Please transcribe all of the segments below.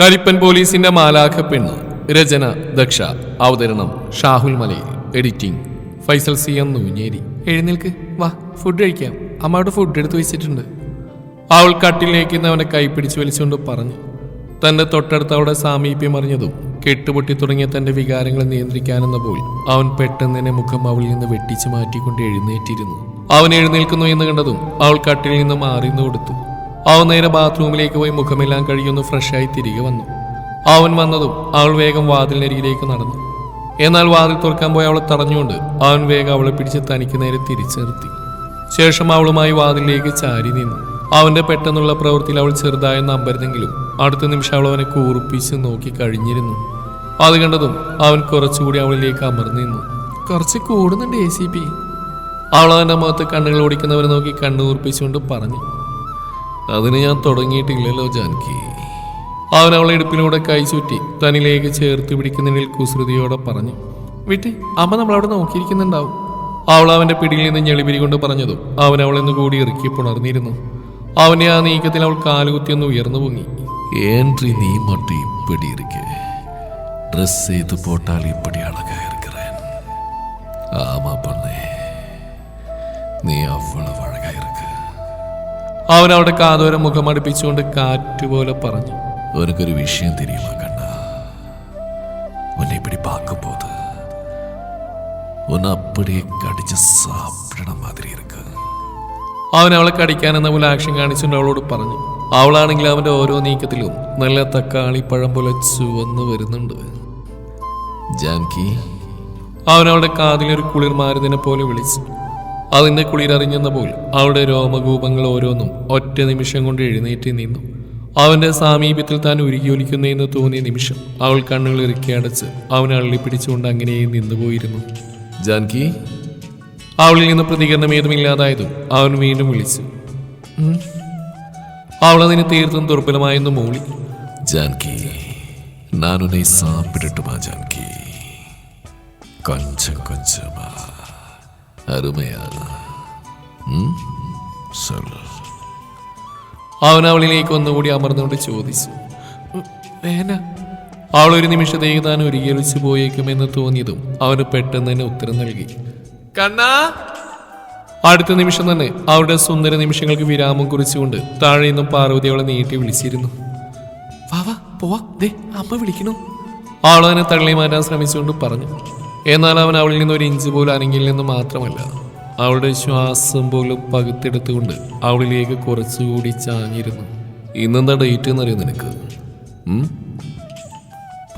കരിപ്പൻ പോലീസിന്റെ മാലാഖ പെണ്ണ് രചന ദക്ഷ. അവതരണം Shahul Malayil. Editing Faisal C M Noonjeri. എഴുന്നേൽക്ക്. വാ ഫുഡ് കഴിക്കാം. അമ്മയുടെ ഫുഡ് എടുത്ത് വെച്ചിട്ടുണ്ട്. അവൾ കട്ടിലേക്കുന്നവനെ കൈപ്പിടിച്ച് വലിച്ചുകൊണ്ട് പറഞ്ഞു. തന്റെ തൊട്ടടുത്ത് അവളുടെ സാമീപ്യം അറിഞ്ഞതും കെട്ടുപൊട്ടി തുടങ്ങിയ തന്റെ വികാരങ്ങളെ നിയന്ത്രിക്കാനെന്ന പോൽ അവൻ പെട്ടെന്ന് തന്നെ മുഖം അവളിൽ നിന്ന് വെട്ടിച്ചു മാറ്റിക്കൊണ്ട് എഴുന്നേറ്റിരുന്നു. അവൻ എഴുന്നേൽക്കുന്നു എന്ന് കണ്ടതും അവൾ കട്ടിലിൽ നിന്ന് മാറി നിന്ന് കൊടുത്തു. അവൻ നേരെ ബാത്റൂമിലേക്ക് പോയി മുഖമെല്ലാം കഴിയുന്നു ഫ്രഷായി തിരികെ വന്നു. അവൻ വന്നതും അവൾ വേഗം വാതിലിനരികിലേക്ക് നടന്നു. എന്നാൽ വാതിൽ തുറക്കാൻ പോയി അവളെ തടഞ്ഞുകൊണ്ട് അവൻ വേഗം അവളെ പിടിച്ച് തനിക്ക് നേരെ തിരിച്ചു ശേഷം അവളുമായി വാതിലിലേക്ക് ചാരി നിന്നു. അവന്റെ പെട്ടെന്നുള്ള പ്രവൃത്തിയിൽ അവൾ ചെറുതായി നമ്പരുന്നെങ്കിലും അടുത്ത നിമിഷം അവൾ അവനെ കൂർപ്പിച്ച് നോക്കി കഴിഞ്ഞിരുന്നു. അത് കണ്ടതും അവൻ കുറച്ചുകൂടി അവളിലേക്ക് അമർന്നു നിന്നു. കുറച്ച് കൂടുന്നുണ്ട് എ സി പി അവൾ അവന്റെ മുഖത്ത് കണ്ണുകൾ ഓടിക്കുന്നവരെ നോക്കി കണ്ണുകൂർപ്പിച്ചുകൊണ്ട് പറഞ്ഞു. അതിന് ഞാൻ തുടങ്ങിയിട്ടില്ലല്ലോ ജാൻകി. അവൻ അവളെ ഇടുപ്പിലൂടെ കൈ ചുറ്റി തനിലേക്ക് ചേർത്ത് പിടിക്കുന്നതിൽ കുസൃതിയോടെ പറഞ്ഞു വിട്ടി അമ്മ നമ്മളവിടെ നോക്കിയിരിക്കുന്നുണ്ടാവും. അവൾ അവന്റെ പിടിയിൽ നിന്ന് ഞെളിപിരികൊണ്ട് പറഞ്ഞതും അവൻ അവളെന്ന് കൂടി ഇറക്കി പുണർന്നിരുന്നു. അവന്റെ ആ നീക്കത്തിൽ അവൾ കാലുകുത്തിയൊന്ന് ഉയർന്നു പൊങ്ങി. ഏൻട്രി നീ മട്ടി ഇപ്പടി ഡ്രസ് ചെയ്ത് പോട്ടാൽ ഇപ്പടി അളകായിരിക്കേ ആമാ പറഞ്ഞേ നീ അവളെ വഴകാ അവൻ അവിടെ കാതോരം മുഖമടുപ്പിച്ചുകൊണ്ട് കാറ്റുപോലെ പറഞ്ഞു. അവനക്കൊരു വിഷയം തിരിയുമ കണ്ണ? ഉന്നെ ഇപ്പടി പാക്കുമ്പോത് ഒന്ന് കടിച്ച് സാപ്പിടണ മാതിരി ഇരിക്കുക അവൻ അവളെ കടിക്കാനെന്ന പോലെ ആക്ഷൻ കാണിച്ചുകൊണ്ട് അവളോട് പറഞ്ഞു അവളാണെങ്കിൽ അവന്റെ ഓരോ നീക്കത്തിലും നല്ല തക്കാളി പഴം പോലെ ചുവന്ന് വരുന്നുണ്ട്. ജാൻകി. അവൻ അവളുടെ കാതിലൊരു കുളിർ പോലെ വിളിച്ചു. അതിന്റെ കുളിരറിഞ്ഞെന്ന പോൽ അവളുടെ രോമകൂപങ്ങൾ ഓരോന്നും ഒറ്റ നിമിഷം കൊണ്ട് എഴുന്നേറ്റ് നിന്നു. അവന്റെ സാമീപ്യത്തിൽ താൻ ഉരുകിയൊലിക്കുന്നെന്ന് തോന്നിയ നിമിഷം അവൾ കണ്ണുകൾ ഇറുക്കി അടച്ച് അവനെ അള്ളിപ്പിടിച്ചുകൊണ്ട് അങ്ങനെ നിന്നുപോയിരുന്നു. ജാൻകി? അവളിൽ നിന്ന് പ്രതികരണം ഏതുമില്ലാതായതും അവൻ വീണ്ടും വിളിച്ചു. അവളതിന് തീർത്തും ദുർബലമായെന്ന് മൂളി. ജാൻകി നാനുനെ സാപ്പിടട്ടുമാ ജാൻകി. കൊഞ്ചം കൊഞ്ചമാ. கொஞ்சமா அருமையா ம் சொல்லு അവൻ അവളിലേക്ക് ഒന്നുകൂടി അമർന്നുകൊണ്ട് ചോദിച്ചു "ഉം, വേന അവൾ ഒരു നിമിഷത്തേക്ക് താൻ ഒരുകിയൊലിച്ചു പോയേക്കുമെന്ന് തോന്നിയതും അവന് പെട്ടെന്ന് തന്നെ ഉത്തരം നൽകി കണ്ണാ അടുത്ത നിമിഷം തന്നെ അവരുടെ സുന്ദര നിമിഷങ്ങൾക്ക് വിരാമം കുറിച്ചുകൊണ്ട് താഴെ നിന്നും പാർവതി അവളെ നീട്ടി വിളിച്ചിരുന്നു വാ വാ പോവാ ദേ അമ്മ വിളിക്കണു അവൾ അവനെ തള്ളി മാറ്റാൻ ശ്രമിച്ചുകൊണ്ട് പറഞ്ഞു എന്നാൽ അവൻ അവളിൽ നിന്ന് ഒരു ഇഞ്ച് പോലും അനങ്ങില്ലെന്ന് മാത്രമല്ല അവളുടെ ശ്വാസം പോലും പകുത്തെടുത്തുകൊണ്ട് അവളിലേക്ക് കുറച്ചുകൂടി ചാഞ്ഞിരുന്നു. ഇന്നെന്താ ഡേറ്റ് എന്നറിയോ നിനക്ക്?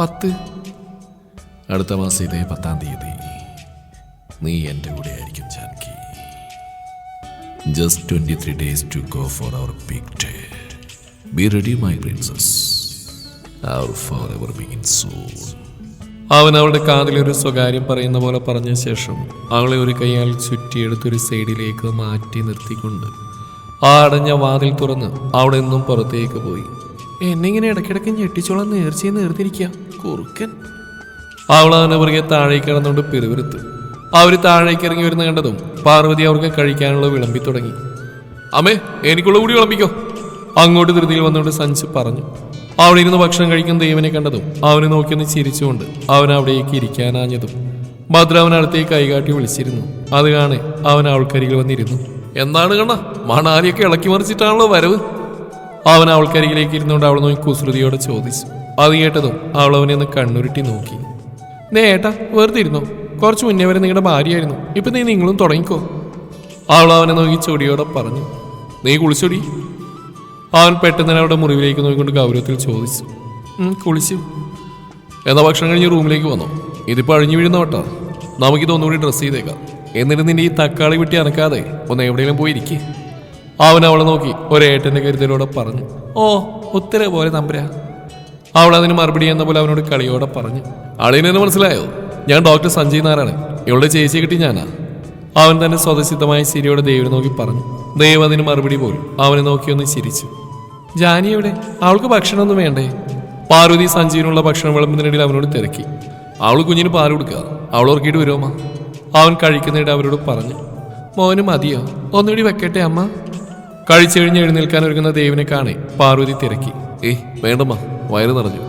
പത്ത്. അടുത്ത മാസം ഇതേ പത്താം തീയതി നീ എന്റെ കൂടെ ആയിരിക്കും Janki. Just twenty three days to go for our big day be ready my princess our forever begin soon അവൻ അവളുടെ കാതിലൊരു സ്വകാര്യം പറയുന്ന പോലെ പറഞ്ഞ ശേഷം അവളെ ഒരു കൈയാൽ ചുറ്റിയെടുത്തൊരു സൈഡിലേക്ക് മാറ്റി നിർത്തിക്കൊണ്ട് ആ അടഞ്ഞ വാതിൽ തുറന്ന് അവിടെ നിന്നും പുറത്തേക്ക് പോയി. എന്നിങ്ങനെ ഇടയ്ക്കിടയ്ക്ക് ഞെട്ടിച്ചോളം നേർച്ചയെ നേർത്തിരിക്കുക കുറുക്കൻ? അവൾ അവനെ പുറകെ താഴേക്ക് കിടന്നുകൊണ്ട് പെരുവരുത്ത് അവർ താഴേക്ക് ഇറങ്ങി വരുന്ന കണ്ടതും പാർവതി അവർക്ക് കഴിക്കാനുള്ള വിളമ്പി തുടങ്ങി. അമ്മേ എനിക്കുള്ള കൂടി വിളമ്പിക്കോ. അങ്ങോട്ട് ധൃതിയിൽ വന്നുകൊണ്ട് സഞ്ചു പറഞ്ഞു. അവിടെ ഇരുന്ന് ഭക്ഷണം കഴിക്കുന്ന ദൈവനെ കണ്ടതും അവനെ നോക്കിയൊന്ന് ചിരിച്ചുകൊണ്ട് അവൻ അവിടേക്ക് ഇരിക്കാനാഞ്ഞതും ഭദ്ര അവൻ അടുത്തേക്ക് കൈകാട്ടി വിളിച്ചിരുന്നു. അത് കാണെ അവൻ അവൾക്കരികിൽ വന്നിരുന്നു. എന്താണ് കണ്ണ? മണാലിയൊക്കെ ഇളക്കി മറിച്ചിട്ടാണല്ലോ വരവ്? അവൻ അവൾക്കരികിലേക്ക് ഇരുന്നുകൊണ്ട് അവൾ നോക്കി കുസൃതിയോടെ ചോദിച്ചു. അത് കേട്ടതും അവൾ അവനെ ഒന്ന് കണ്ണുരുട്ടി നോക്കി. നേ ഏട്ടാ വെറുതെ ഇരുന്നോ. കുറച്ച് മുന്നേ വരെ നിങ്ങളുടെ ഭാര്യയായിരുന്നു. ഇപ്പൊ നീ നിങ്ങളും തുടങ്ങിക്കോ. അവൾ അവനെ നോക്കി ചൊടിയോടെ പറഞ്ഞു. നീ കുളിച്ചൊടി. അവൻ പെട്ടെന്ന് തന്നെ അവിടെ മുറിവിലേക്ക് നോക്കിക്കൊണ്ട് ഗൗരവത്തിൽ ചോദിച്ചു. "ഉം, കുളിച്ചു. എന്നാ ഭക്ഷണം കഴിഞ്ഞ് റൂമിലേക്ക് വന്നു? ഇതിപ്പോ അഴിഞ്ഞു വീഴുന്ന വട്ടാ. നമുക്കിത് ഒന്നുകൂടി ഡ്രസ്സ് ചെയ്തേക്കാം. എന്നിട്ട് നിന്റെ ഈ തക്കാളി വിട്ടി അനക്കാതെ ഒന്ന് എവിടെയെങ്കിലും പോയി ഇരിക്കേ. അവൻ അവളെ നോക്കി ഒരേട്ടന്റെ കരുതലോടെ പറഞ്ഞു ഓ ഒത്തിരി പോലെ നമ്പരാ. അവൾ അതിന് മറുപടി എന്ന പോലെ അവനോട് കളിയോടെ പറഞ്ഞു അളിയനെന്ന് മനസ്സിലായോ? ഞാൻ ഡോക്ടർ സഞ്ജയ് നാരാണ് ഇവളുടെ ചേച്ചിയെ കിട്ടി ഞാനാ. അവൻ തന്നെ സ്വതസിദ്ധമായ ശരിയോടെ ദേവിനെ നോക്കി പറഞ്ഞു ദേവ് അതിന് മറുപടി പോലും അവനെ നോക്കിയൊന്ന് ചിരിച്ചു. ജാനി എവിടെ? അവൾക്ക് ഭക്ഷണമൊന്നും വേണ്ടേ? പാർവതി സഞ്ജീവിനുള്ള ഭക്ഷണം വിളമ്പുന്നതിനിടയിൽ അവനോട് തിരക്കി. അവൾ കുഞ്ഞിന് പാൽ കൊടുക്കുക. അവൾ ഉറക്കിയിട്ട് വരുമോ അവൻ കഴിക്കുന്നതിടെ അവരോട് പറഞ്ഞു മോന് മതിയോ? ഒന്നുകൂടി വെക്കട്ടെ അമ്മ? കഴിച്ചു കഴിഞ്ഞ് എഴുന്നേൽക്കാൻ ഒരുങ്ങുന്ന ദേവിനെ കാണെ പാർവതി തിരക്കി. ഏയ് വേണ്ടമ്മ വയറ് നിറഞ്ഞു.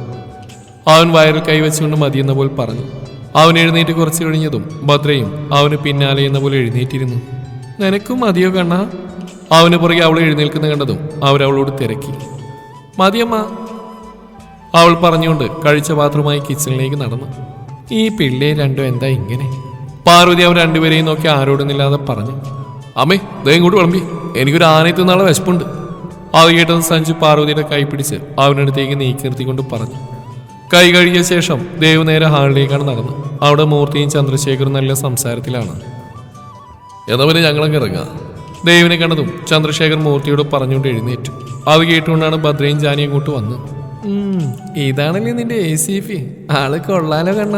അവൻ വയറിൽ കൈവച്ചുകൊണ്ട് മതിയെന്ന പോലെ പറഞ്ഞു. അവൻ എഴുന്നേറ്റ് കുറച്ച് കഴിഞ്ഞതും ഭദ്രയും അവന് പിന്നാലെ എന്ന പോലെ എഴുന്നേറ്റിരുന്നു. നിനക്കും മതിയോ കണ്ണ? അവന് പുറകെ അവൾ എഴുന്നേൽക്കുന്ന കണ്ടതും അവരവളോട് തിരക്കി. മതിയമ്മ അവൾ പറഞ്ഞുകൊണ്ട് കഴിച്ച പാത്രമായി കിച്ചണിലേക്ക് നടന്നു. ഈ പിള്ളേ രണ്ടും എന്താ ഇങ്ങനെ? പാർവതി അവർ രണ്ടുപേരെയും നോക്കി ആരോടുന്നില്ലാതെ പറഞ്ഞു. അമ്മേ ദേ ഇങ്ങോട്ട് വിളമ്പി. എനിക്കൊരു ആനയെ നാളെ വിശപ്പുണ്ട്. അത് കേട്ടത് സഞ്ജു പാർവതിയുടെ കൈ പിടിച്ച് അവനടുത്തേക്ക് നീക്കി നിർത്തിക്കൊണ്ട് പറഞ്ഞു. കൈ കഴുകിയ ശേഷം ദേവ് നേരെ ഹാളിലേക്കാണ് നടന്നത്. അവിടെ മൂർത്തിയും ചന്ദ്രശേഖരും നല്ല സംസാരത്തിലാണ്. എന്നാ പിന്നെ ഞങ്ങളൊക്കെ ഇറങ്ങാം. ദേവിനെ കണ്ടതും ചന്ദ്രശേഖർ മൂർത്തിയോട് പറഞ്ഞുകൊണ്ട് എഴുന്നേറ്റു. അത് കേട്ടുകൊണ്ടാണ് ഭദ്രയും ജാനിയും അങ്ങോട്ട് വന്നത്. ഇതാണല്ലേ നിന്റെ എ സി പി ആൾ കൊള്ളാലോ കണ്ണ.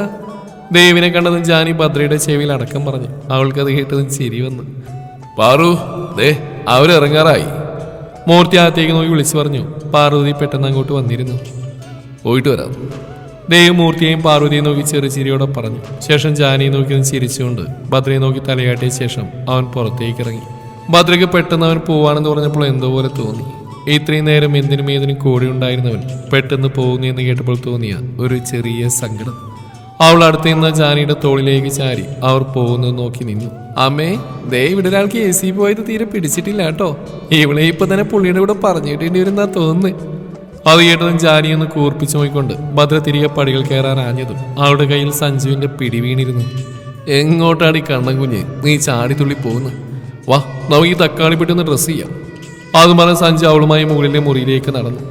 ദേവിനെ കണ്ടതും ജാനി ഭദ്രയുടെ ചെവിയിൽ അടക്കം പറഞ്ഞു. അവൾക്കത് കേട്ടതും ചിരി വന്നു. പാറു ദേ അവരിറങ്ങാറായി മൂർത്തി അകത്തേക്ക് നോക്കി വിളിച്ചു പറഞ്ഞു. പാർവതി പെട്ടെന്ന് അങ്ങോട്ട് വന്നിരുന്നു. പോയിട്ട് വരാം. ദേവ് മൂർത്തിയെയും പാർവതിയെയും നോക്കി ചെറു ചിരിയോടെ പറഞ്ഞു. ശേഷം ജാനിയെ നോക്കി ചിരിച്ചുകൊണ്ട് ഭദ്രയെ നോക്കി തലയാട്ടിയ ശേഷം അവൻ പുറത്തേക്ക് ഇറങ്ങി. ഭദ്രയ്ക്ക് പെട്ടെന്ന് അവൻ പോവാണെന്ന് പറഞ്ഞപ്പോൾ എന്തോ പോലെ തോന്നി. ഇത്രയും നേരം എന്തിനും ഏതിനും കൂടെ ഉണ്ടായിരുന്നവൻ പെട്ടെന്ന് പോകുന്നു എന്ന് കേട്ടപ്പോൾ തോന്നിയ ഒരു ചെറിയ സങ്കടം. അവൾ അടുത്ത് നിന്ന ജാനിയുടെ തോളിലേക്ക് ചാരി അവർ പോകുന്നത് നോക്കി നിന്നു. അമ്മേ ദേ ഇവിടെ ഒരാൾക്ക് എ സി പോയത് തീരെ പിടിച്ചിട്ടില്ല കേട്ടോ. ഇവളെ ഇപ്പൊ തന്നെ പുള്ളിയുടെ കൂടെ പറഞ്ഞിട്ടേണ്ടി വരുന്നാ തോന്നുന്നു. അത് കേട്ടതും ജാനി ഒന്ന് കൂർപ്പിച്ചു നോക്കിക്കൊണ്ട് ഭദ്ര തിരികെ പടികൾ കയറാൻ ആഞ്ഞതും അവളുടെ കയ്യിൽ സഞ്ജുവിന്റെ പിടി വീണിരുന്നു. എങ്ങോട്ടാടി കണ്ണൻ കുഞ്ഞ് നീ ചാടിത്തുള്ളി പോകുന്നു വാ നമുക്ക് ഈ തക്കാളി പെട്ടൊന്ന് ഡ്രസ്സ് ചെയ്യാം. അതും പറഞ്ഞ സഞ്ജു അവളുമായി മുകളിലെ മുറിയിലേക്ക് നടന്നു.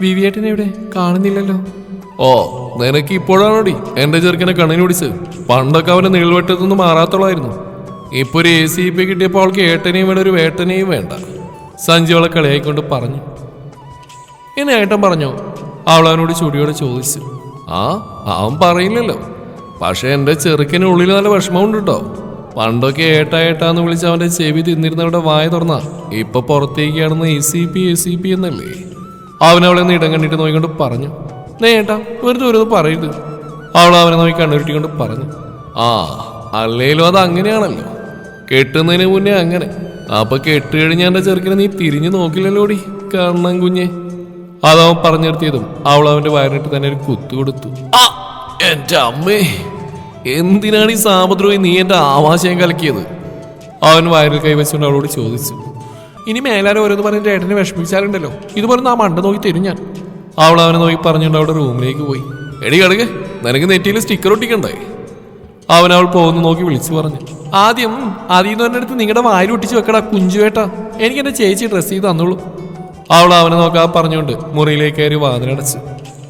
വിവിയേട്ടനെ എവിടെ? കാണുന്നില്ലല്ലോ. ഓ നിനക്ക് ഇപ്പോഴാണോടി? എന്റെ ചെറുക്കനെ കണ്ണിന് പിടിച്ചത് പണ്ടൊക്കെ അവന്റെ നീൾവെട്ടത്തൊന്നും മാറാത്തോളായിരുന്നു ഇപ്പൊ ഒരു എ സി പി കിട്ടിയപ്പോൾ അവൾക്ക് ഏട്ടനെയും വേണ്ട ഒരു വേട്ടനെയും വേണ്ട. സഞ്ജു അവളെ കളിയായിക്കൊണ്ട് പറഞ്ഞു. എന്നെ ഏട്ടൻ പറഞ്ഞോ അവൾ അവനോട് ചുടിയോടെ ചോദിച്ചു. ആ അവൻ പറയില്ലല്ലോ. പക്ഷെ എന്റെ ചെറുക്കൻ ഉള്ളിൽ നല്ല വിഷമമുണ്ട് കേട്ടോ. പണ്ടൊക്കെ ഏട്ടാ ഏട്ടാന്ന് വിളിച്ച് അവന്റെ ചെവി തിന്നിരുന്നവരുടെ വായ തുറന്ന. ഇപ്പൊ പുറത്തേക്കാണെന്ന് A C P A C P എന്നല്ലേ? അവൻ അവളെ ഇടം കണ്ടിട്ട് നോക്കിക്കൊണ്ട് പറഞ്ഞു നേ ഏട്ടാ വെറുതെ വെറുതെ പറയരുത്. അവൾ അവനെ നോക്കി കണ്ണുരുട്ടിക്കൊണ്ട് പറഞ്ഞു ആ അല്ലേലും അത് അങ്ങനെയാണല്ലോ. കെട്ടുന്നതിന് മുന്നേ അങ്ങനെ. അപ്പൊ കെട്ട് കഴിഞ്ഞ എന്റെ ചെറുക്കിനെ നീ തിരിഞ്ഞു നോക്കില്ലല്ലോടി കണ്ണൻ കുഞ്ഞെ. അതവൻ പറഞ്ഞു നിർത്തിയതും അവൾ അവന്റെ വയറിട്ട് തന്നെ ഒരു കുത്തു കൊടുത്തു. ആ എന്റെ അമ്മേ. എന്തിനാണ് ഈ സാമദ്രോഹി നീ എന്റെ ആവാശയം കലക്കിയത്? അവൻ വയറിൽ കൈവച്ചുകൊണ്ട് അവളോട് ചോദിച്ചു. ഇനി മേലാരെ ഓരോന്ന് പറഞ്ഞ് ഏട്ടനെ വിഷമിച്ചാലുണ്ടല്ലോ ഇതുപോലെ നാ മണ്ട നോക്കി തരും ഞാൻ. അവൾ അവനെ നോക്കി പറഞ്ഞുകൊണ്ട് അവളുടെ റൂമിലേക്ക് പോയി. എടി കടക്ക് നിനക്ക് നെറ്റിയിൽ സ്റ്റിക്കർ ഒട്ടിക്കണ്ടേ? അവൻ അവൾ പോകുന്നു നോക്കി വിളിച്ചു പറഞ്ഞു. ആദ്യം ആദ്യം എന്ന് അടുത്ത് നിങ്ങളുടെ വായിൽ ഒട്ടിച്ച് വെക്കടാ കുഞ്ചുവേട്ട എനിക്ക് എന്റെ ചേച്ചി ഡ്രസ്സ് ചെയ്ത് തന്നോളൂ. അവൾ അവനെ നോക്കാൻ പറഞ്ഞുകൊണ്ട് മുറിയിലേക്ക് കയറി വാതിലടച്ച്.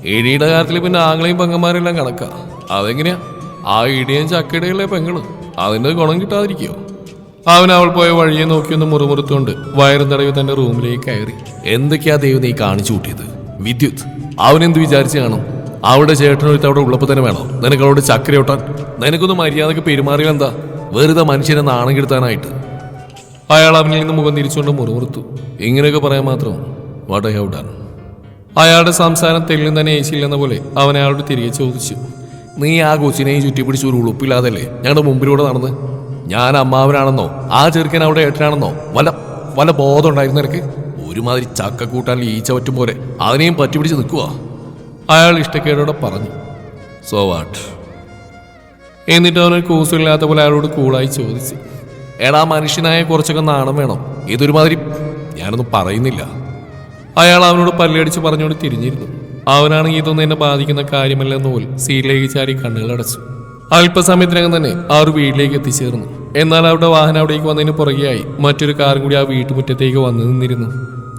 ഇടിയുടെ കാര്യത്തിൽ പിന്നെ ആങ്ങളെയും പങ്കന്മാരെല്ലാം കണക്കാ അതെങ്ങനെയാ? ആ ഇടിയും ചക്കടയിലെ പെങ്ങൾ അതിന്റെ ഗുണം കിട്ടാതിരിക്കോ അവൻ അവൾ പോയ വഴിയെ നോക്കിയൊന്ന് മുറുമുറുത്തുകൊണ്ട് വയറും തടവി തന്റെ റൂമിലേക്ക് കയറി. എന്തൊക്കെയാ ദൈവം നീ കാണിച്ചു കൂട്ടിയത്? വിദ്യുത്. അവനെന്ത് വിചാരിച്ചു കാണും? അവിടെ ചേട്ടനൊരുത്ത അവിടെ ഉള്ളപ്പോൾ തന്നെ വേണോ? നിനക്ക് അവളോട് ചക്കര ഒട്ടാൻ നിനക്കൊന്ന് മര്യാദയ്ക്ക് പെരുമാറിയ എന്താ? വെറുതെ മനുഷ്യനെ നാണം കെടുത്താനായിട്ട്. അയാൾ അവനിൽ നിന്ന് മുഖം തിരിച്ചുകൊണ്ട് മുറുമുറുത്തു. ഇങ്ങനെയൊക്കെ പറയാൻ മാത്രം വാട്ട് ഐ ഡൺ അയാളുടെ സംസാരം തെല്ലും തന്നെ ഏശില്ലെന്ന പോലെ അവനെ അയാളോട് തിരികെ ചോദിച്ചു. നീ ആ കൊച്ചിനെയും ചുറ്റി പിടിച്ച് ഒരു ഉളുപ്പില്ലാതല്ലേ? ഞങ്ങളുടെ മുമ്പിലൂടെ നടന്ന്. ഞാൻ അമ്മാവനാണെന്നോ ആ ചെറുക്കൻ അവിടെ ഏട്ടനാണെന്നോ വല്ല വല്ല ബോധം ഉണ്ടായിരുന്നു നിനക്ക്? ഒരുമാതിരി ചക്ക കൂട്ടാൻ ഈച്ച പറ്റും പോലെ അതിനെയും പറ്റി പിടിച്ച് നിൽക്കുക അയാൾ ഇഷ്ടക്കേടോടെ പറഞ്ഞു സോ വാട്ട് എന്നിട്ട് അവനൊരു കൂസലില്ലാത്ത പോലെ അയാളോട് കൂളായി ചോദിച്ചു എടാ മനുഷ്യനായ കുറച്ചൊക്കെ നാണം വേണം. ഇതൊരുമാതിരി ഞാനൊന്നും പറയുന്നില്ല. അയാൾ അവനോട് പല്ലടിച്ച് പറഞ്ഞുകൊണ്ട് തിരിഞ്ഞിരുന്നു. അവനാണെങ്കിൽ ഇതൊന്നും എന്നെ ബാധിക്കുന്ന കാര്യമല്ലെന്ന് പോൽ സീറ്റിലേക്ക് ചാരി കണ്ണുകൾ അടച്ചു. അല്പസമയത്തിനകം തന്നെ അവർ വീട്ടിലേക്ക് എത്തിച്ചേർന്നു. എന്നാൽ അവരുടെ വാഹനം അവിടേക്ക് വന്നതിന് പുറകെയായി മറ്റൊരു കാറും കൂടി ആ വീട്ടുമുറ്റത്തേക്ക് വന്നു നിന്നിരുന്നു.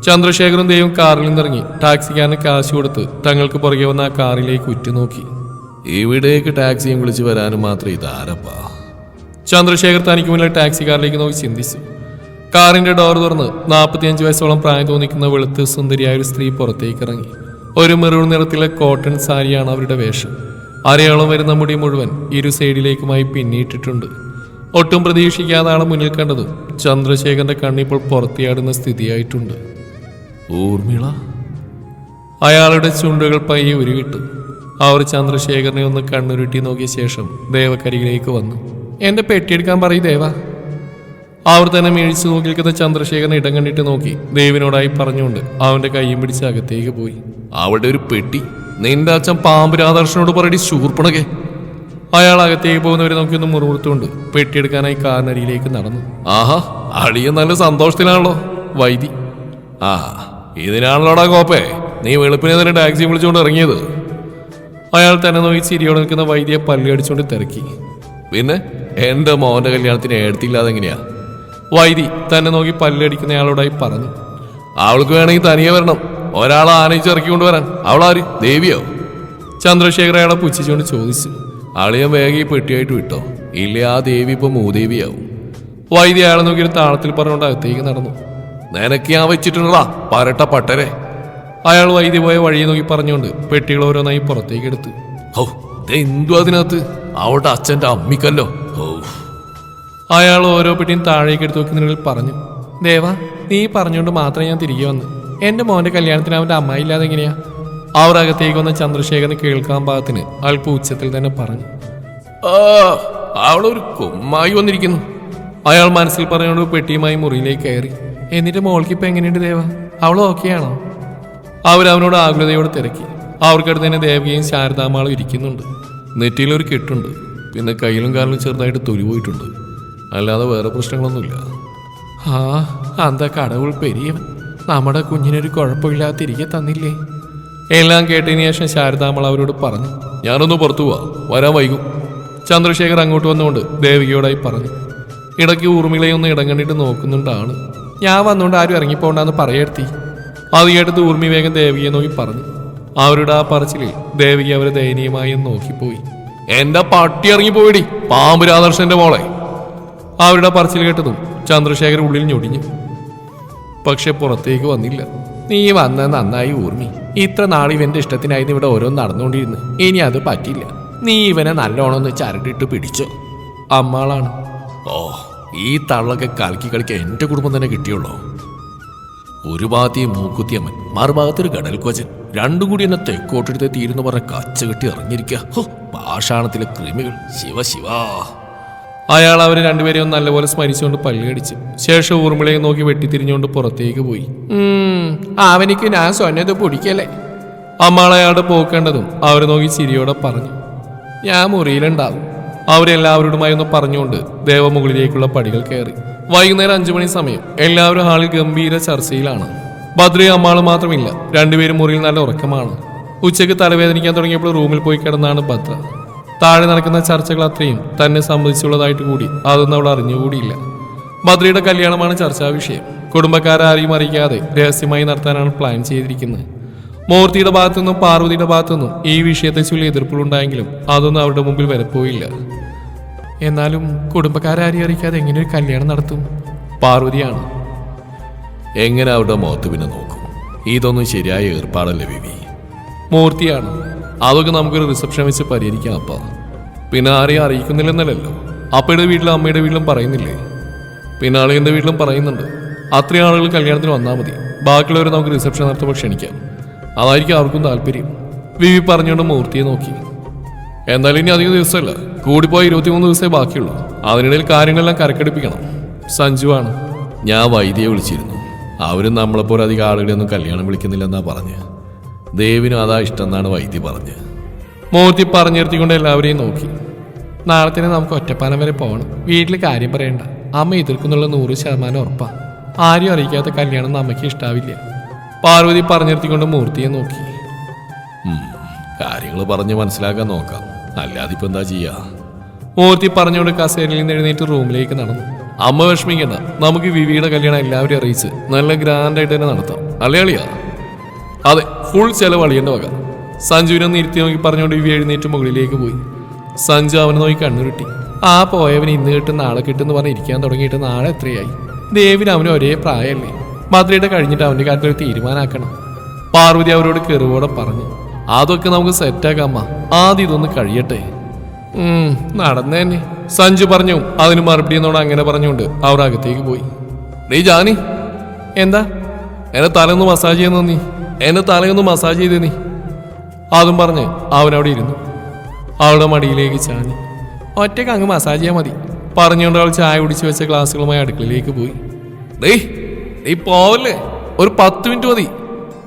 ചന്ദ്രശേഖരൻ ദേവും കാറിൽ നിന്നിറങ്ങി ടാക്സിക്കാരന് കാശ് കൊടുത്ത് തങ്ങൾക്ക് പുറകെ വന്ന ആ കാറിലേക്ക് ഉറ്റുനോക്കി. ഇവിടേക്ക് ടാക്സിയും വിളിച്ച് വരാനും മാത്രം ഇതാരപ്പാ? ചന്ദ്രശേഖർ തനിക്ക് മുന്നിൽ ടാക്സിക്കാരിലേക്ക് നോക്കി ചിന്തിച്ചു. കാറിന്റെ ഡോർ തുറന്ന് നാൽപ്പത്തിയഞ്ച് വയസ്സോളം പ്രായം തോന്നിക്കുന്ന വെളുത്ത് സുന്ദരിയായ ഒരു സ്ത്രീ പുറത്തേക്ക് ഇറങ്ങി. ഒരു മെറൂൺ നിറത്തിലെ കോട്ടൺ സാരിയാണ് അവരുടെ വേഷം. അരയോളം വരുന്ന മുടി മുഴുവൻ ഇരു സൈഡിലേക്കുമായി പിന്നിയിട്ടിട്ടുണ്ട്. ഒട്ടും പ്രതീക്ഷിക്കാതാണ് മുന്നിൽ കണ്ടതും ചന്ദ്രശേഖരന്റെ കണ്ണിപ്പോൾ പുറത്തിയാടുന്ന സ്ഥിതിയായിട്ടുണ്ട്. ഊർമിള? അയാളുടെ ചുണ്ടുകൾ പയ്യെ ഉരുവിട്ടു. അവർ ചന്ദ്രശേഖരനെ ഒന്ന് കണ്ണുരുട്ടി നോക്കിയ ശേഷം ദേവക്കരികിലേക്ക് വന്നു. എന്റെ പെട്ടിയെടുക്കാൻ പറയൂ ദേവ. അവർ എഴിച്ചു മേഴിച്ചു നോക്കി ചന്ദ്രശേഖരൻ ഇടം കണ്ടിട്ട് നോക്കി. ദേവിനോടായി പറഞ്ഞുകൊണ്ട് അവന്റെ കൈയും പിടിച്ച് അകത്തേക്ക് പോയി. അവളുടെ ഒരു പെട്ടി. നിന്റെ അച്ഛൻ പാമ്പ് രാധാകൃഷ്ണനോട് പറയടി ശൂർപ്പണകെ. അയാൾ അകത്തേക്ക് പോകുന്നവരെ നോക്കി ഒന്ന് മുറിവുറുത്തുകൊണ്ട് പെട്ടിയെടുക്കാനായി കാർനരിയിലേക്ക് നടന്നു. ആഹാ അളിയ നല്ല സന്തോഷത്തിലാണല്ലോ. വൈദി. ആ ഇതിനാണല്ലോടാ കോപ്പേ നീ വെളുപ്പിനെ തന്നെ ടാക്സി വിളിച്ചുകൊണ്ട് ഇറങ്ങിയത്. അയാൾ തന്നെ നോക്കി ചിരിയോടെ നിൽക്കുന്ന വൈദ്യയെ പല്ലടിച്ചുകൊണ്ട് തിരക്കി. പിന്നെ എന്റെ മോന്റെ കല്യാണത്തിന് എടുത്തില്ലാതെ എങ്ങനെയാ വൈദി തന്നെ നോക്കി പല്ലടിക്കുന്നയാളോടായി പറഞ്ഞു. അവൾക്ക് വേണമെങ്കിൽ തനിയെ വരണം. ഒരാളെ ആനയിച്ച് ഇറക്കി കൊണ്ടുവരാൻ. അവളാര് ദേവിയോ? ചന്ദ്രശേഖർ അയാളെ പുച്ഛിച്ചുകൊണ്ട് ചോദിച്ചു. അളിയൻ വേഗം ഈ പെട്ടിയായിട്ട് വിട്ടോ. ഇല്ല ആ ദേവി ഇപ്പൊ മൂദേവിയാവും. വൈദ്യ അയാളെ നോക്കി ഒരു താളത്തിൽ പറഞ്ഞുകൊണ്ട് അകത്തേക്ക് നടന്നു. നിനക്ക് ഞാൻ വെച്ചിട്ടുള്ളതാ പരട്ട പട്ടരെ. അയാൾ വൈദ്യ പോയ വഴിയെ നോക്കി പറഞ്ഞുകൊണ്ട് പെട്ടികൾ ഓരോന്നായി പുറത്തേക്ക് എടുത്തു. ഓ എന്തു അതിനകത്ത്? അവളുടെ അച്ഛന്റെ അമ്മിക്കല്ലോ. ഓ അയാൾ ഓരോ പെട്ടിയും താഴേക്ക് എടുത്തു നോക്കുന്നതിനിടയിൽ പറഞ്ഞു ദേവ നീ പറഞ്ഞുകൊണ്ട് മാത്രമേ ഞാൻ തിരികെ വന്നു. എന്റെ മോന്റെ കല്യാണത്തിന് അവന്റെ അമ്മ ഇല്ലാതെ എങ്ങനെയാ? അവർ അകത്തേക്ക് വന്ന ചന്ദ്രശേഖരന് കേൾക്കാൻ പാകത്തിന് അല്പ ഉച്ചത്തിൽ തന്നെ പറഞ്ഞു അവളൊരു കൊമ്മായി വന്നിരിക്കുന്നു. അയാൾ മനസ്സിൽ പറഞ്ഞുകൊണ്ട് പെട്ടിയുമായി മുറിയിലേക്ക് കയറി എന്നിട്ട് മോൾക്ക് ഇപ്പൊ എങ്ങനെയുണ്ട് ദേവ? അവൾ ഓക്കെയാണോ അവരവനോട് ആകുലതയോട് തിരക്കി. അവർക്കടുത്ത് തന്നെ ദേവകയും ശാരദാമാളും ഇരിക്കുന്നുണ്ട്. നെറ്റിയിലൊരു കെട്ടുണ്ട്. പിന്നെ കയ്യിലും കാലിലും ചെറുതായിട്ട് തൊലി പോയിട്ടുണ്ട്. അല്ലാതെ വേറെ പ്രശ്നങ്ങളൊന്നുമില്ല. ആ അന്ത കടവുൾ പെരിയവൻ. നമ്മുടെ കുഞ്ഞിനൊരു കുഴപ്പമില്ലാതെ തിരികെ തന്നില്ലേ? എല്ലാം കേട്ടതിന് ശേഷം ശാരദാമൾ അവരോട് പറഞ്ഞു ഞാനൊന്ന് പുറത്തു പോവാ. വരാൻ വൈകും. ചന്ദ്രശേഖർ അങ്ങോട്ട് വന്നുകൊണ്ട് ദേവികയോടായി പറഞ്ഞു ഇടയ്ക്ക് ഊർമിളയെ ഒന്ന് ഇടം കണ്ടിട്ട് നോക്കുന്നുണ്ടാണ്. ഞാൻ വന്നുകൊണ്ട് ആരും ഇറങ്ങിപ്പോണ്ടെന്ന് പറയെടുത്തി അത് കേട്ടത് ഊർമി വേഗം ദേവികയെ നോക്കി പറഞ്ഞു. അവരുടെ ആ പറച്ചിലിൽ ദേവിക അവരെ ദയനീയമായി നോക്കിപ്പോയി. എന്റെ പട്ടി ഇറങ്ങിപ്പോയിടി പാമ്പുരാദർശന്റെ മോളെ. അവരുടെ പറച്ചിൽ കേട്ടതും ചന്ദ്രശേഖരൻ ഉള്ളിൽ ഞൊടിഞ്ഞു. പക്ഷെ പുറത്തേക്ക് വന്നില്ല. നീ വന്ന നന്നായി ഊർമി. ഇത്ര നാൾ ഇവന്റെ ഇഷ്ടത്തിനായിരുന്നു ഇവിടെ ഓരോന്ന് നടന്നുകൊണ്ടിരുന്നു. ഇനി അത് പറ്റില്ല. നീ ഇവനെ നല്ലോണം ഒന്ന് ചരടിട്ട് പിടിച്ചോ. അമ്മാളാണ്. ഓ ഈ തള്ളൊക്കെ കലക്കി കളിക്കാൻ എന്റെ കുടുംബം തന്നെ കിട്ടിയുള്ളൂ? ഒരു ഭാഗത്ത് മൂക്കുത്തിയമ്മൻ മറുഭാഗത്തൊരു കടൽ കോച്ചൻ രണ്ടും കൂടി എന്നെ തെക്കോട്ടെടുത്ത് തീരുന്നു പറഞ്ഞ കച്ച കെട്ടി ഇറങ്ങിയിരിക്കുക പാഷാണത്തിലെ കൃമികൾ. ശിവ ശിവ. അയാൾ അവരെ രണ്ടുപേരെയും നല്ലപോലെ സ്മരിച്ചുകൊണ്ട് പല്ലുകടിച്ച് ശേഷം ഊർമിളയെ നോക്കി വെട്ടിത്തിരിഞ്ഞുകൊണ്ട് പുറത്തേക്ക് പോയി. അവനിക്ക് ഞാൻ സ്വന്നത് പൊടിക്കല്ലേ? അമ്മാൾ അയാളുടെ പോക്കേണ്ടതും അവരെ നോക്കി ചിരിയോടെ പറഞ്ഞു. ഞാൻ മുറിയിലുണ്ടാവും. അവരെല്ലാവരോടുമായി ഒന്ന് പറഞ്ഞുകൊണ്ട് ദേവമുകളിലേക്കുള്ള പടികൾ കയറി. വൈകുന്നേരം അഞ്ചു മണി സമയം. എല്ലാവരും ഹാളിൽ ഗംഭീര ചർച്ചയിലാണ്. ഭദ്രയും അമ്മാളും മാത്രമില്ല. രണ്ടുപേരും മുറിയിൽ നല്ല ഉറക്കമാണ്. ഉച്ചയ്ക്ക് തലവേദനിക്കാൻ തുടങ്ങിയപ്പോൾ റൂമിൽ പോയി കിടന്നാണ് ഭദ്ര. താഴെ നടക്കുന്ന ചർച്ചകൾ അത്രയും തന്നെ സംബന്ധിച്ചുള്ളതായിട്ട് കൂടി അതൊന്നും അവൾ അറിഞ്ഞുകൂടിയില്ല. ഭദ്രയുടെ കല്യാണമാണ് ചർച്ചാ വിഷയം. കുടുംബക്കാരാരെയും അറിയിക്കാതെ രഹസ്യമായി നടത്താനാണ് പ്ലാൻ ചെയ്തിരിക്കുന്നത്. മൂർത്തിയുടെ ഭാഗത്തുനിന്നും പാർവതിയുടെ ഭാഗത്തുനിന്നും ഈ വിഷയത്തെ ചൊല്ലി എതിർപ്പുകളുണ്ടായെങ്കിലും അതൊന്നും അവരുടെ മുമ്പിൽ വരപ്പോയില്ല എന്നാലും കുടുംബക്കാരെയും അറിയിക്കാതെ എങ്ങനെ ഒരു കല്യാണം നടത്തും? പാർവതിയാണ്. എങ്ങനെ അവരുടെ മുഖത്ത് പിന്നെ നോക്കും? ഇതൊന്നും ശരിയായ ഏർപ്പാടല്ലേ വിവി? മൂർത്തിയാണ്. അതൊക്കെ നമുക്കൊരു റിസപ്ഷൻ വെച്ച് പരിഹരിക്കാം അപ്പ. പിന്നെ ആരെയും അറിയിക്കുന്നില്ലെന്നല്ലല്ലോ. അപ്പയുടെ വീട്ടിലും അമ്മയുടെ വീട്ടിലും പറയുന്നില്ലേ? പിന്നെ അളിയന്റെ വീട്ടിലും പറയുന്നുണ്ട്. അത്രയും ആളുകൾ കല്യാണത്തിന് വന്നാൽ മതി. ബാക്കിയുള്ളവരെ നമുക്ക് റിസപ്ഷൻ നടത്തുമ്പോൾ ക്ഷണിക്കാം. അതായിരിക്കും അവർക്കും താല്പര്യം. വിവി പറഞ്ഞുകൊണ്ട് മൂർത്തിയെ നോക്കി. എന്തായാലും ഇനി അധികം ദിവസമല്ല. കൂടിപ്പോയി ഇരുപത്തിമൂന്ന് ദിവസമേ ബാക്കിയുള്ളൂ. അതിനിടയിൽ കാര്യങ്ങളെല്ലാം കരക്കടിപ്പിക്കണം. സഞ്ജുവാണ്. ഞാൻ വൈദ്യയെ വിളിച്ചിരുന്നു. അവരും നമ്മളെപ്പോലെ അധികം ആളുകളെയൊന്നും കല്യാണം വിളിക്കുന്നില്ലെന്നാ പറഞ്ഞ്. ദേവിനും അതാ ഇഷ്ടം എന്നാണ് വൈദ്യ പറഞ്ഞ് മൂർത്തി പറഞ്ഞു നിർത്തിക്കൊണ്ട് എല്ലാവരെയും നോക്കി. നാളെ തന്നെ നമുക്ക് ഒറ്റപ്പാലം വരെ പോകണം. വീട്ടിൽ കാര്യം പറയണ്ട. അമ്മ എതിർക്കുന്നുള്ള നൂറ് ശതമാനം ഉറപ്പാണ് ആരും അറിയിക്കാത്ത കല്യാണം അമ്മയ്ക്ക് ഇഷ്ടാവില്ല. പാർവതി പറഞ്ഞു നിർത്തിക്കൊണ്ട് മൂർത്തിയെ നോക്കി. കാര്യങ്ങൾ പറഞ്ഞ് മനസ്സിലാക്കാൻ നോക്കാം. അല്ലാതെ ഇപ്പൊ എന്താ ചെയ്യാ? മൂർത്തി പറഞ്ഞുകൊണ്ട് കസേരയിൽ നിന്ന് എഴുന്നേറ്റ് റൂമിലേക്ക് നടന്നു. അമ്മ വിഷമിക്കണ്ട. നമുക്ക് വിവിയുടെ കല്യാണം എല്ലാവരും അറിയിച്ച് നല്ല ഗ്രാൻഡായിട്ട് തന്നെ നടത്താം. അല്ലേ അളിയാ? അതെ. ഫുൾ ചെലവ് അളിയന്റെ വക. സഞ്ജുവിനെ നിരത്തി നോക്കി പറഞ്ഞുകൊണ്ട് ഇവ എഴുന്നേറ്റ് മുകളിലേക്ക് പോയി. സഞ്ജു അവനെ നോക്കി കണ്ണുരുട്ടി ആ പോയവന് ഇന്ന് കിട്ടും നാളെ കിട്ടും എന്ന് പറഞ്ഞ് ഇരിക്കാൻ തുടങ്ങിയിട്ട് നാളെ എത്രയായി? ദേവിന് അവന് ഒരേ പ്രായമല്ലേ മധുരയുടെ കഴിഞ്ഞിട്ട് അവന്റെ കാര്യത്തിൽ ഒരു തീരുമാനമാക്കണം പാർവതി അവരോട് കെറിവോടെ പറഞ്ഞു. അതൊക്കെ നമുക്ക് സെറ്റാക്കാം അമ്മ. ആദ്യം ഇതൊന്ന് കഴിയട്ടെ. ഉം, നടന്നേന്നെ സഞ്ജു പറഞ്ഞു. അതിന് മറുപടി എന്നോട് അങ്ങനെ പറഞ്ഞുകൊണ്ട് അവർ അകത്തേക്ക് പോയി. നീ ജാനി. എന്താ? എന്നെ തലൊന്ന് മസാജ് ചെയ്യുന്ന നീ എന്നെ തലയൊന്ന് മസാജ് ചെയ്തേ നീ. അതും പറഞ്ഞ് അവനവിടെ ഇരുന്നു. അവളുടെ മടിയിലേക്ക് ചാഞ്ഞു ഒറ്റയ്ക്ക് അങ്ങ് മസാജ് ചെയ്യാൻ മതി. പറഞ്ഞുകൊണ്ട് അവൾ ചായ കുടിച്ചു വെച്ച ഗ്ലാസ്സുകളുമായി അടുക്കളയിലേക്ക് പോയി. ഡേയ് നീ പോവല്ലേ? ഒരു പത്ത് മിനിറ്റ് മതി.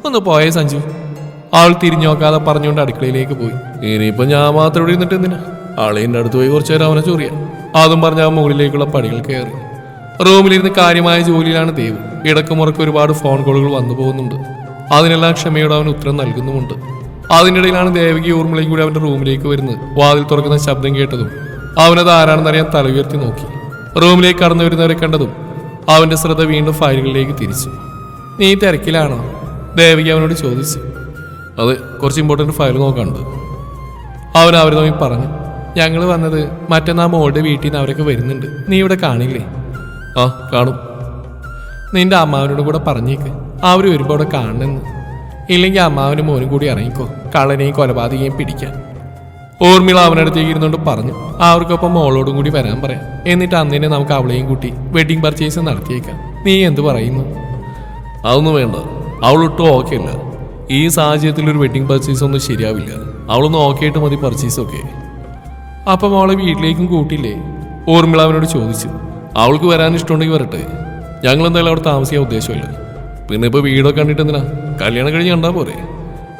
ഒന്ന് പോയേ സഞ്ജു. അവൾ തിരിഞ്ഞു നോക്കാതെ പറഞ്ഞുകൊണ്ട് അടുക്കളയിലേക്ക് പോയി. ഇനിയിപ്പോ ഞാൻ മാത്രം ഇവിടെ ഇരുന്നിട്ട് എന്തിനാ? ആളെന്റെ അടുത്ത് പോയി കുറച്ചു നേരം അവനെ ചൊറിയാം. അതും പറഞ്ഞ ആ മുകളിലേക്കുള്ള പടികൾ കയറി. റൂമിലിരുന്ന് കാര്യമായ ജോലിയിലാണ് ദേവ്. ഇടക്കുമുറക്ക് ഒരുപാട് ഫോൺ കോളുകൾ വന്നു പോകുന്നുണ്ട്. അതിനെല്ലാം ക്ഷമയോടെ അവൻ ഉത്തരം നൽകുന്നുമുണ്ട്. അതിനിടയിലാണ് ദേവകി ഊർമിളയും കൂടി അവന്റെ റൂമിലേക്ക് വരുന്നത്. വാതിൽ തുറക്കുന്ന ശബ്ദം കേട്ടതും അവനത് ആരാണെന്നറിയാൻ തല ഉയർത്തി നോക്കി. റൂമിലേക്ക് കടന്നു വരുന്നവരെ കണ്ടതും അവന്റെ ശ്രദ്ധ വീണ്ടും ഫയലുകളിലേക്ക് തിരിച്ചു. നീ തിരക്കിലാണോ? ദേവകി അവനോട് ചോദിച്ചു. അത് കുറച്ച് ഇമ്പോർട്ടന്റ് ഫയൽ നോക്കാനുണ്ട്. അവൻ അവർ നോക്കി പറഞ്ഞു. ഞങ്ങൾ വന്നത് മറ്റന്നാ മോളുടെ വീട്ടിൽ നിന്ന് അവരൊക്കെ വരുന്നുണ്ട്. നീ ഇവിടെ കാണില്ലേ? ആ കാണും. നിന്റെ അമ്മാവനോട് കൂടെ പറഞ്ഞേക്ക്. അവർ വരുമ്പോൾ അവിടെ കാണണമെന്ന് ഇല്ലെങ്കിൽ അമ്മാവനും മോനും കൂടി ഇറങ്ങിക്കോ. കള്ളനെയും കൊലപാതകയും പിടിക്കാൻ. ഓർമ്മിള അവനടുത്തേക്ക് ഇരുന്നുകൊണ്ട് പറഞ്ഞു അവർക്കൊപ്പം മോളോടും കൂടി വരാൻ പറയാം. എന്നിട്ട് അന്നിനെ നമുക്ക് അവളെയും കൂട്ടി വെഡിങ് പർച്ചേസ് നടത്തിയേക്കാം. നീ എന്ത് പറയുന്നു? അതൊന്നും വേണ്ട. അവളൊട്ടും ഓക്കെ അല്ല. ഈ സാഹചര്യത്തിൽ ഒരു വെഡിങ് പർച്ചേസ് ഒന്നും ശരിയാവില്ല. അവളൊന്ന് ഓക്കെ ആയിട്ട് മതി പർച്ചേസ് ഒക്കെ. അപ്പം അവളെ വീട്ടിലേക്കും കൂട്ടില്ലേ ഓർമ്മിള അവനോട് ചോദിച്ചു അവൾക്ക് വരാൻ ഇഷ്ടമുണ്ടെങ്കിൽ വരട്ടെ. ഞങ്ങൾ എന്തായാലും അവിടെ താമസിക്കാൻ ഉദ്ദേശമില്ല. പിന്നെ ഇപ്പൊ വീടൊക്കെ കണ്ടിട്ട് എന്തിനാ? കല്യാണം കഴിഞ്ഞ് കണ്ടാ പോരെ.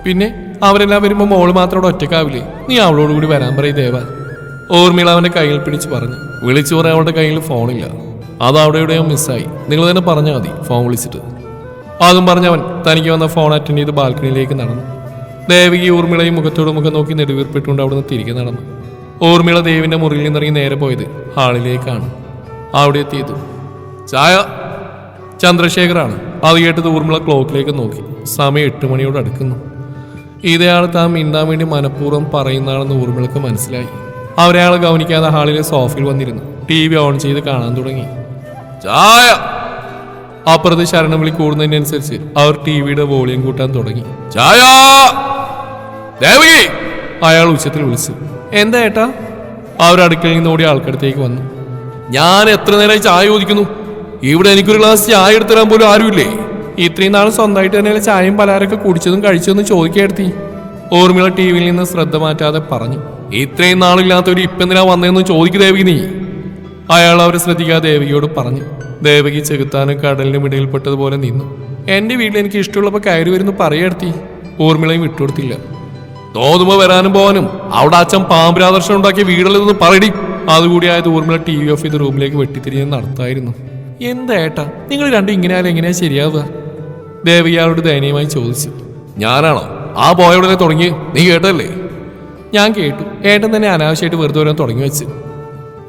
പിന്നെ അവരെല്ലാം വരുമ്പോൾ മോൾ മാത്രം അവിടെ ഒറ്റക്കാവില്ലേ? നീ അവളോട് കൂടി വരാൻ പറയും ദേവ. ഓർമ്മയിൽ അവന്റെ കയ്യിൽ പിടിച്ച് പറഞ്ഞു. വിളിച്ചു പറയാൻ അവളുടെ കയ്യിൽ ഫോണില്ല. അത് അവിടെ എവിടെയോ മിസ്സായി. നിങ്ങൾ തന്നെ പറഞ്ഞാൽ മതി ഫോൺ വിളിച്ചിട്ട്. അതും പറഞ്ഞവൻ തനിക്ക് വന്ന ഫോൺ അറ്റൻഡ് ചെയ്ത് ബാൽക്കണിയിലേക്ക് നടന്നു. ദേവികി ഊർമിളയും മുഖത്തോട് മുഖം നോക്കി നെടുവീർപ്പിട്ടുകൊണ്ട് അവിടുന്ന് തിരികെ നടന്നു. ഊർമിള ദേവിന്റെ മുറിയിൽ നിന്നിറങ്ങി നേരെ പോയത് ഹാളിലേക്കാണ്. അവിടെ എത്തിയത്. ചായ. ചന്ദ്രശേഖറാണ് അത് കേട്ടത് ഊർമിള ക്ലോക്കിലേക്ക് നോക്കി. സമയം എട്ട് മണിയോട് അടുക്കുന്നു. ഇതയാൾ താൻ മിണ്ടാൻ വേണ്ടി മനഃപൂർവം പറയുന്നതാണെന്ന് ഊർമിളക്ക് മനസ്സിലായി. അവരയാൾ ഗൗനിക്കാതെ ഹാളിലെ സോഫയിൽ വന്നിരുന്നു. ടി വി ഓൺ ചെയ്ത് കാണാൻ തുടങ്ങി. ചായ! അപ്പുറത്ത് ശരണം വിളി കൂടുന്നതിനനുസരിച്ച് അവർ ടി വിയുടെ വോളിയം കൂട്ടാൻ തുടങ്ങി. ചായ! ദേവകി! അയാൾ ഉച്ചത്തിൽ വിളിച്ചു. എന്താ ഏട്ടാ? അവർ അടുക്കളയിൽ നിന്ന് ഓടി ആൾക്കടുത്തേക്ക് വന്നു. ഞാൻ എത്ര നേരമായി ചായ ചോദിക്കുന്നു? ഇവിടെ എനിക്കൊരു ഗ്ലാസ് ചായ എടുത്തരാൻ പോലും ആരുമില്ലേ? ഇത്രയും നാൾ സ്വന്തമായിട്ട് തന്നെ ചായയും പലഹാരമൊക്കെ കുടിച്ചതും കഴിച്ചതെന്ന് ചോദിക്കായിരുത്തി ഓർമ്മിള ടി വിയിൽ നിന്ന് ശ്രദ്ധ മാറ്റാതെ പറഞ്ഞു ഇത്രയും നാളില്ലാത്തൊരു ഇപ്പെന്തിനാ വന്നതെന്ന് ചോദിക്കു ദേവകി നീ. അയാൾ അവരെ ശ്രദ്ധിക്കാതെ ദേവകിയോട് പറഞ്ഞു ദേവകി ചെകുത്താനും കടലിനും ഇടയിൽപ്പെട്ടതുപോലെ നിന്നു. എന്റെ വീട്ടിൽ എനിക്ക് ഇഷ്ടമുള്ളപ്പോൾ കയറി വരുന്നു പറയടുത്തി ഊർമിളയും വിട്ടുകൊടുത്തില്ല. തോന്നുമ്പോ വരാനും പോകാനും അവിടെ അച്ഛൻ പാമ്പരാദർശനം ഉണ്ടാക്കിയ വീടുള്ളതെന്ന് പറയടി അതുകൂടി ആയത് ഊർമിള ടി വി ഓഫ് ചെയ്ത് റൂമിലേക്ക് വെട്ടിത്തിരിഞ്ഞ് നടത്തായിരുന്നു. എന്താ ഏട്ടാ? നിങ്ങൾ രണ്ടും ഇങ്ങനെ ആയാലും എങ്ങനെയാ ശരിയാവുക? ദേവിയാളോട് ദയനീയമായി ചോദിച്ചു. ഞാനാണോ? ആ പോയവിടെ തുടങ്ങി. നീ കേട്ടല്ലേ ഞാൻ കേട്ടു. ഏട്ടൻ തന്നെ അനാവശ്യമായിട്ട് വെറുതെ വരാൻ തുടങ്ങി വെച്ച്.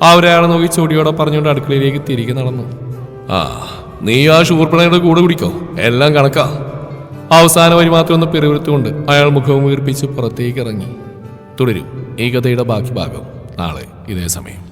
അവരയാളെ നോക്കി ചൊടിയോടെ പറഞ്ഞുകൊണ്ട് അടുക്കളയിലേക്ക് തിരികെ നടന്നു. ആ നീ ആ ഷൂർപ്പണയുടെ കൂടെ കുടിക്കോ. എല്ലാം കണക്കാ. അവസാന വരി മാത്രം ഒന്ന് പിറവിരുത്തുകൊണ്ട് അയാൾ മുഖവും വീർപ്പിച്ച് പുറത്തേക്ക് ഇറങ്ങി. തുടരും. ഈ കഥയുടെ ബാക്കി ഭാഗം നാളെ ഇതേ സമയം.